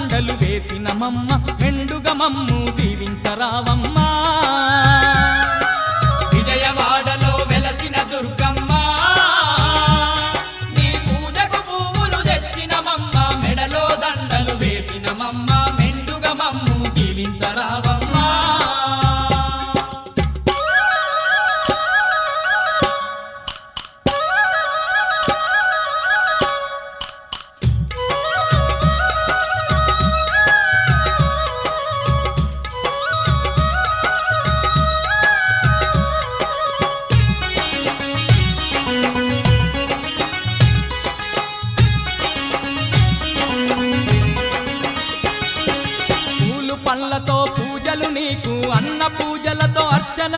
దండలు వేసిన మమ్మ మెండుగ మమ్ము దీవించరావమ్మ. విజయవాడలో వెలసిన దుర్గమ్మ. తెచ్చిన మెడలో దండలు వేసిన మమ్మ మెండుగ మమ్ము దీవించరావమ్మ. భక్తులతో పూజలు నీకు అన్న పూజల